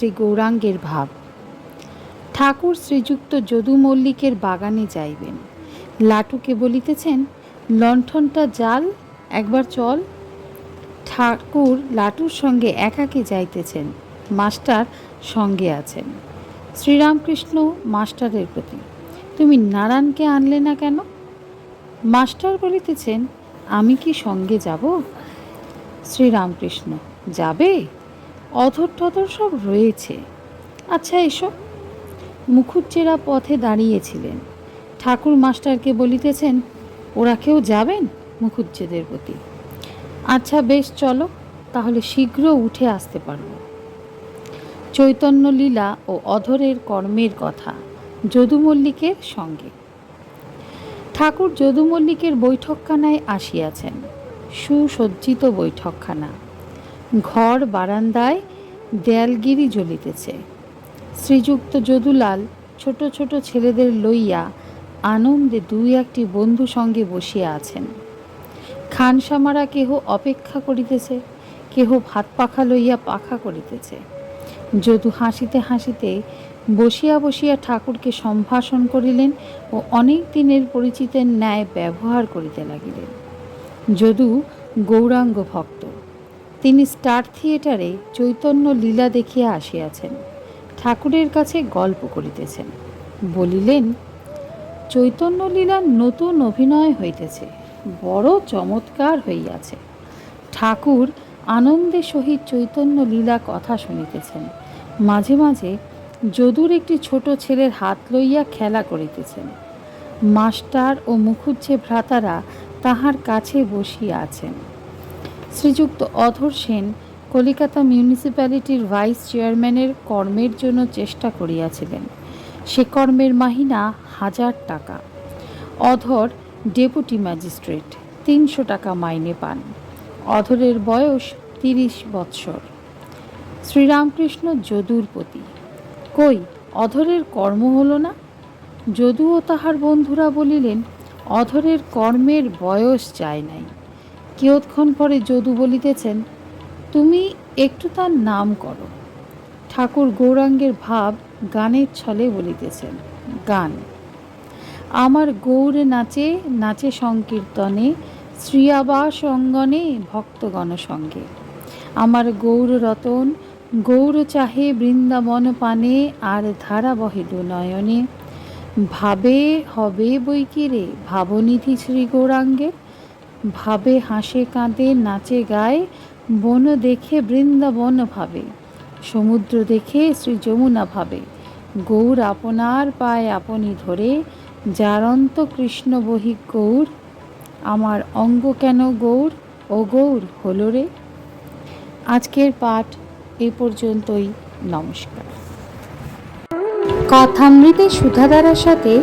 শ্রী গৌরাঙ্গের ভাব। ঠাকুর শ্রীযুক্ত যদু মল্লিকের বাগানে যাইবেন। লাটুকে বলিতেছেন, লণ্ঠনটা জাল, একবার চল। ঠাকুর লাটুর সঙ্গে একাকে যাইতেছেন, মাস্টার সঙ্গে আছেন। শ্রীরামকৃষ্ণ মাস্টারের প্রতি, তুমি নারায়ণকে আনলে না কেন? মাস্টার বলিতেছেন, আমি কি সঙ্গে যাব? শ্রীরামকৃষ্ণ, যাবে। অধর টধর সব রয়েছে। আচ্ছা এসো। মুখুজ্জেরা পথে দাঁড়িয়েছিলেন। ঠাকুর মাস্টারকে বলিতেছেন, ওরা কেউ যাবেন? মুখুজ্জেদের প্রতি। আচ্ছা বেশ, চলো, তাহলে শীঘ্র উঠে আসতে পারব। চৈতন্য লীলা ও অধরের কর্মের কথা যদু মল্লিকের সঙ্গে। ঠাকুর যদু মল্লিকের বৈঠকখানায় আসিয়াছেন। সুসজ্জিত বৈঠকখানা। ঘর বারান্দায় দেয়ালগিরি জ্বলিতেছে। শ্রীযুক্ত যদুলাল ছোট ছোট ছেলেদের লইয়া আনন্দে দুই একটি বন্ধু সঙ্গে বসিয়া আছেন। খানসামারা কেহ অপেক্ষা করিতেছে, কেহ ভাত পাখা লইয়া পাখা করিতেছে। যদু হাসিতে হাসিতে বসিয়া বসিয়া ঠাকুরকে সম্ভাষণ করিলেন ও অনেক দিনের পরিচিতের ন্যায় ব্যবহার করিতে লাগিলেন। যদু গৌরাঙ্গ ভক্ত। তিনি স্টার থিয়েটারে চৈতন্য লীলা দেখিয়া আসিয়াছেন, ঠাকুরের কাছে গল্প করিতেছেন। বলিলেন, চৈতন্য লীলার নতুন অভিনয় হইতেছে, বড় চমৎকার হইয়াছে। ঠাকুর আনন্দের সহিত চৈতন্য লীলা কথা শুনিতেছেন। মাঝে মাঝে যদুর একটি ছোট ছেলের হাত লইয়া খেলা করিতেছেন। মাস্টার ও মুখুজ্জে ভ্রাতারা তাহার কাছে বসিয়া আছেন। শ্রীযুক্ত অধর সেন কলিকাতা মিউনিসিপ্যালিটির ভাইস চেয়ারম্যানের কর্মের জন্য চেষ্টা করিয়াছিলেন। সে কর্মের মাহিনা হাজার টাকা। অধর ডেপুটি ম্যাজিস্ট্রেট, তিনশো টাকা মাইনে পান। অধরের বয়স তিরিশ বৎসর। শ্রীরামকৃষ্ণ যদুর প্রতি কই, অধরের কর্ম হলো না? যদুও তাহার বন্ধুরা বলিলেন, অধরের কর্মের বয়স যায় নাই। কিয়ৎক্ষণ পরে যদু বলিতেছেন, তুমি একটু তার নাম করো। ঠাকুর গৌরাঙ্গের ভাব গানের ছলে বলিতেছেন, গান। আমার গৌরে নাচে নাচে সংকীর্তনে, শ্রিয়াবাস অঙ্গনে, ভক্তগণ সঙ্গে। আমার গৌর রতন, গৌর চাহে বৃন্দাবন পানে, আর ধারা বহে নয়নে ভাবে, হবে বই কি রে, ভাবনিধি শ্রী গৌরাঙ্গের ভাবে হাসে কাঁদে, নাচে গায়, বন দেখে বৃন্দাবন ভাবে, সমুদ্র দেখে শ্রী যমুনা ভাবে। গৌর আপনার পায় আপনি ধরে যারন্ত কৃষ্ণ বহি গৌর, আমার অঙ্গ কেন গৌর, ও গৌর হলো রে। আজকের পাঠ এ পর্যন্তই, নমস্কার। কথামৃতে সুধাধারার সাথে